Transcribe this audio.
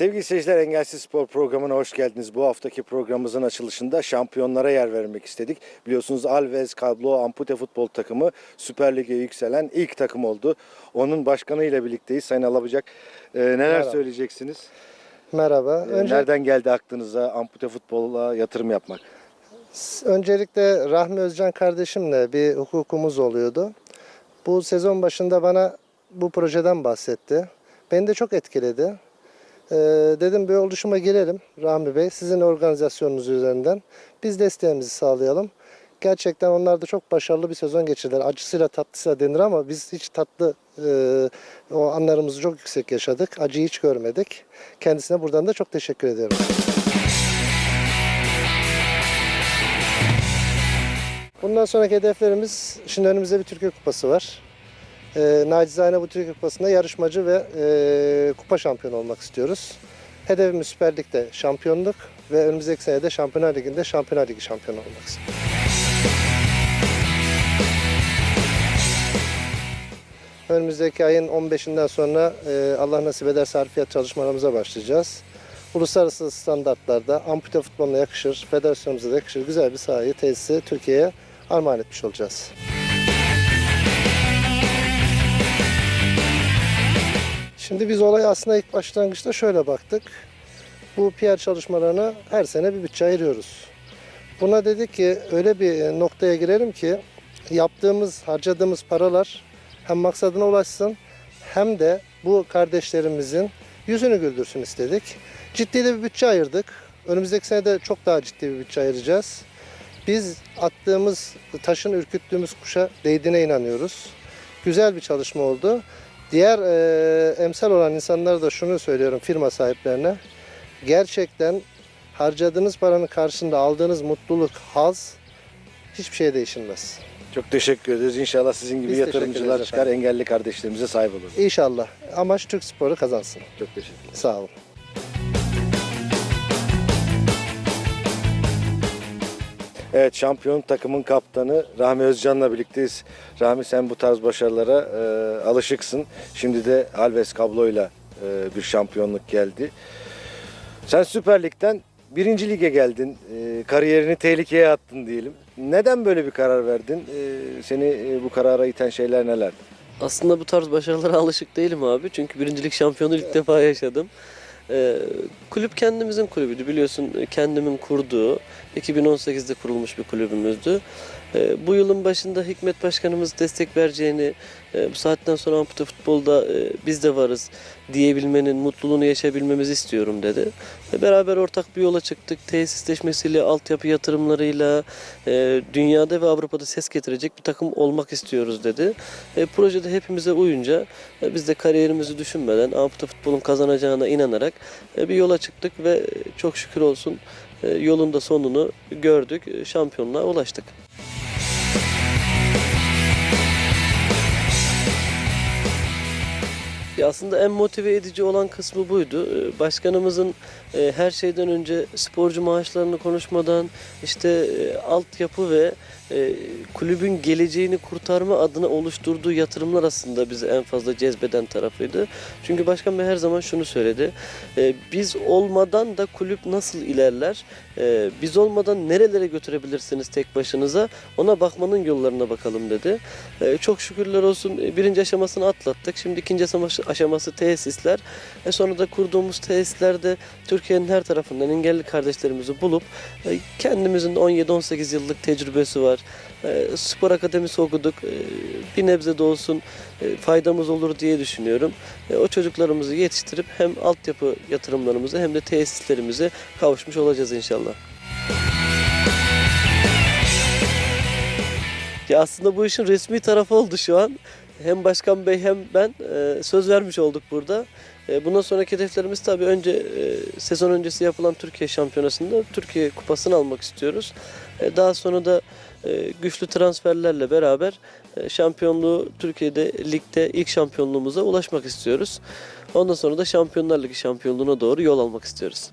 Sevgili seyirciler Engelsiz Spor programına hoş geldiniz. Bu haftaki programımızın açılışında şampiyonlara yer vermek istedik. Biliyorsunuz Alves Kablo Ampute Futbol takımı Süper Lig'e yükselen ilk takım oldu. Onun başkanıyla birlikteyiz. Sayın Alabucak e, neler Merhaba. söyleyeceksiniz? Merhaba. E, Önce, Nereden geldi aklınıza ampute futbola yatırım yapmak? öncelikle Rahmi Özcan kardeşimle bir hukukumuz oluyordu. Bu sezon başında bana bu projeden bahsetti. Beni de çok etkiledi. Ee, dedim bir oluşuma girelim Rahmi Bey. Sizin organizasyonunuz üzerinden. Biz desteğimizi sağlayalım. Gerçekten onlar da çok başarılı bir sezon geçirdiler. Acısıyla tatlısıyla denir ama biz hiç tatlı e, o anlarımızı çok yüksek yaşadık. Acıyı hiç görmedik. Kendisine buradan da çok teşekkür ediyorum. Bundan sonraki hedeflerimiz, şimdi önümüzde bir Türkiye Kupası var. Ee, nacizane bu Türkiye Kupası'nda yarışmacı ve e, kupa şampiyonu olmak istiyoruz. Hedefimiz Süper Lig'de şampiyonluk ve önümüzdeki sene de Şampiyonlar Ligi'nde Şampiyonlar Ligi şampiyonu olmak istiyoruz. Önümüzdeki ayın 15'inden sonra e, Allah nasip ederse harfiyat çalışmalarımıza başlayacağız. Uluslararası standartlarda ampute futboluna yakışır, federasyonumuza da yakışır güzel bir sahayı, tesisi Türkiye'ye armağan etmiş olacağız. Şimdi biz olaya aslında ilk başlangıçta şöyle baktık. Bu PR çalışmalarına her sene bir bütçe ayırıyoruz. Buna dedik ki öyle bir noktaya girelim ki yaptığımız, harcadığımız paralar hem maksadına ulaşsın hem de bu kardeşlerimizin yüzünü güldürsün istedik. Ciddi de bir bütçe ayırdık. Önümüzdeki sene de çok daha ciddi bir bütçe ayıracağız. Biz attığımız taşın ürküttüğümüz kuşa değdiğine inanıyoruz. Güzel bir çalışma oldu. Diğer e, emsal olan insanlara da şunu söylüyorum firma sahiplerine. Gerçekten harcadığınız paranın karşında aldığınız mutluluk, haz hiçbir şeye değişilmez. Çok teşekkür ederiz. İnşallah sizin gibi Biz yatırımcılar çıkar, efendim. engelli kardeşlerimize sahip olur. İnşallah. Amaç Türk sporu kazansın. Çok teşekkür ederim. Sağ olun. Evet şampiyon takımın kaptanı Rahmi Özcan'la birlikteyiz. Rahmi sen bu tarz başarılara e, alışıksın. Şimdi de Alves kabloyla e, bir şampiyonluk geldi. Sen Süper Lig'den birinci lige geldin. E, kariyerini tehlikeye attın diyelim. Neden böyle bir karar verdin? E, seni e, bu karara iten şeyler neler? Aslında bu tarz başarılara alışık değilim abi. Çünkü birincilik şampiyonu ilk defa yaşadım. Ee, kulüp kendimizin kulübüydü biliyorsun kendimin kurduğu 2018'de kurulmuş bir kulübümüzdü. Ee, bu yılın başında Hikmet Başkanımız destek vereceğini, e, bu saatten sonra ampute futbolda e, biz de varız diyebilmenin, mutluluğunu yaşayabilmemizi istiyorum dedi. Ve beraber ortak bir yola çıktık. Tesisleşmesiyle, altyapı yatırımlarıyla e, dünyada ve Avrupa'da ses getirecek bir takım olmak istiyoruz dedi. E, projede hepimize uyunca e, biz de kariyerimizi düşünmeden ampute futbolun kazanacağına inanarak e, bir yola çıktık ve e, çok şükür olsun e, yolun da sonunu gördük. E, Şampiyonluğa ulaştık. Ya aslında en motive edici olan kısmı buydu. Ee, Başkanımızın e, her şeyden önce sporcu maaşlarını konuşmadan işte e, altyapı ve e, kulübün geleceğini kurtarma adına oluşturduğu yatırımlar aslında bizi en fazla cezbeden tarafıydı. Çünkü Başkan Bey her zaman şunu söyledi. Biz olmadan da kulüp nasıl ilerler? Biz olmadan nerelere götürebilirsiniz tek başınıza? Ona bakmanın yollarına bakalım dedi. Çok şükürler olsun birinci aşamasını atlattık. Şimdi ikinci aşaması, aşaması tesisler. E sonra da kurduğumuz tesislerde Türkiye'nin her tarafından engelli kardeşlerimizi bulup e, kendimizin de 17-18 yıllık tecrübesi var. E, Spor akademisi okuduk. E, Bir nebze de olsun e, faydamız olur diye düşünüyorum. E, O çocuklarımızı yetiştirip hem altyapı yatırımlarımızı hem de tesislerimize kavuşmuş olacağız inşallah. Ya aslında bu işin resmi tarafı oldu şu an. Hem Başkan Bey hem ben e, söz vermiş olduk burada. E, bundan sonraki hedeflerimiz tabii önce e, sezon öncesi yapılan Türkiye Şampiyonası'nda Türkiye Kupası'nı almak istiyoruz. Daha sonra da güçlü transferlerle beraber şampiyonluğu Türkiye'de ligde ilk şampiyonluğumuza ulaşmak istiyoruz. Ondan sonra da Şampiyonlar Ligi şampiyonluğuna doğru yol almak istiyoruz.